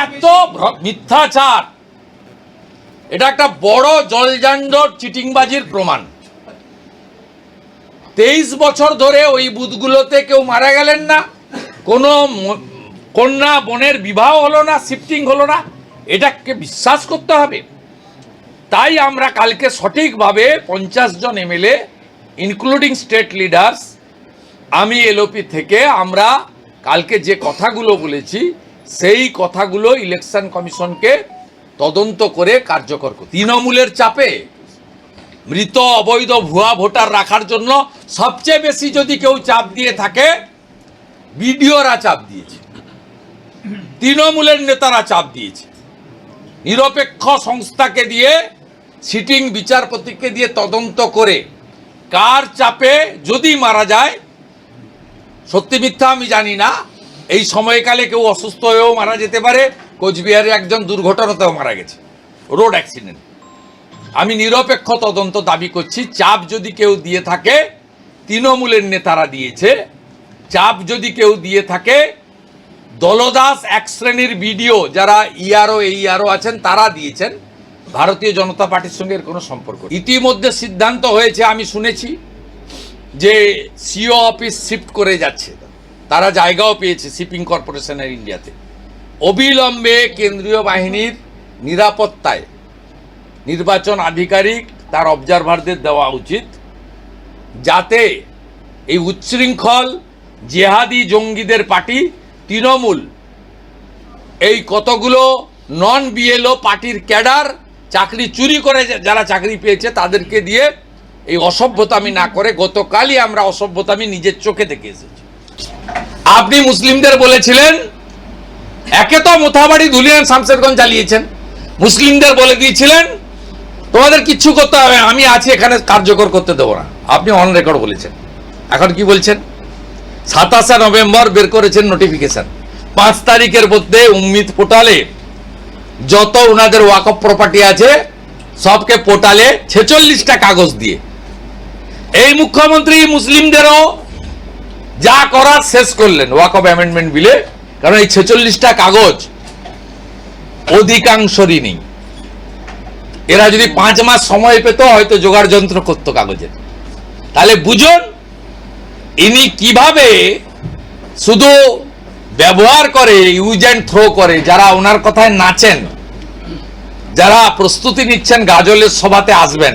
এত মিথ্যাচার। এটা একটা বড় জলজান্ডর চিটিংবাজির প্রমাণ। তেইশ বছর ধরে ওই বুথগুলোতে কেউ মারা গেলেন না, কোনো কন্যা বোনের বিবাহ হলো না, শিফটিং হলো না, এটাকে বিশ্বাস করতে হবে। তাই আমরা কালকে সঠিকভাবে পঞ্চাশ জন এমএলএ ইনক্লুডিং স্টেট লিডার্স আমি, এলওপি থেকে আমরা কালকে যে কথাগুলো বলেছি সেই কথাগুলো ইলেকশন কমিশনকে তদন্ত করে কার্যকর করতে তৃণমূলের চাপে মৃত অবৈধ ভুয়া ভোটার রাখার জন্য সবচেয়ে বেশি যদি কেউ চাপ দিয়ে থাকে, বিডিওরা চাপ দিয়েছে। তৃণমূলের নেতারা চাপ দিয়েছে। নিরপেক্ষ সংস্থাকে দিয়ে সিটিং বিচারপতিকে দিয়ে তদন্ত করে কার চাপে যদি মারা যায়, সত্যি মিথ্যা আমি জানি না। এই সময়কালে কেউ অসুস্থ হয়েও মারা যেতে পারে। কোচবিহারে একজন দুর্ঘটনাতেও মারা গেছে। Road accident. আমি নিরপেক্ষ তদন্ত দাবি করছি, চাপ যদি কেউ দিয়ে থাকে, তৃণমূলের নেতারা দিয়েছে, চাপ যদি কেউ দিয়ে থাকে, দলদাস এক শ্রেণির ভিডিও যারা ইআরও, এইআরও আছেন, তারা দিয়েছেন। ভারতীয় জনতা পার্টির সঙ্গে এর কোনো সম্পর্ক ইতিমধ্যে সিদ্ধান্ত হয়েছে, আমি শুনেছি, যে সিও অফিস শিফট করে যাচ্ছে। তারা জায়গাও পেয়েছে শিপিং কর্পোরেশনের ইন্ডিয়াতে। অবিলম্বে কেন্দ্রীয় বাহিনীর নিরাপত্তায় নির্বাচন আধিকারিক তার অবজারভারদের দেওয়া উচিত যাতে এই উচ্ছৃঙ্খল জেহাদি জঙ্গিদের পার্টি তৃণমূল এই কতগুলো নন বিএলও পার্টির ক্যাডার চাকরি চুরি করে যারা চাকরি পেয়েছে তাদেরকে দিয়ে এই অসভ্যতামি না করে গতকালই আমরা অসভ্যতামি নিজের চোখে দেখে এসেছি। আপনি মুসলিমদের বলেছিলেন, একে তো মোথাবাড়ি ধুলিয়ান শামশেরগঞ্জ চালিয়েছেন মুসলিমদের বলে দিয়েছিলেন, তোমাদের কিচ্ছু করতে হবে, আমি আছি এখানে, কার্যকর করতে দেবো না। আপনি অন রেকর্ড বলেছেন। এখন কি বলছেন? সাতাশে নভেম্বর বের করেছেন নোটিফিকেশন পাঁচ তারিখের মধ্যে উম্মিদ পোর্টালে যত ওনাদের ওয়াকফ প্রপার্টি আছে, সবকে পোর্টালে ছেচল্লিশটা কাগজ দিয়ে। এই মুখ্যমন্ত্রী মুসলিমদেরও যা করার শেষ করলেন ওয়াক অফ অ্যামেন্ডমেন্ট বিলে, কারণ এই ছেচল্লিশটা কাগজ অধিকাংশরই নেই। এরা যদি পাঁচ মাস সময় পেত, হয়তো জোগাড় যন্ত্র করতো কাগজের। তাহলে বুঝুন, ইনি কীভাবে শুধু ব্যবহার করে, ইউজ অ্যান্ড থ্রো করে, যারা ওনার কথায় নাচেন, যারা প্রস্তুতি নিচ্ছেন, গাজলের সভাতে আসবেন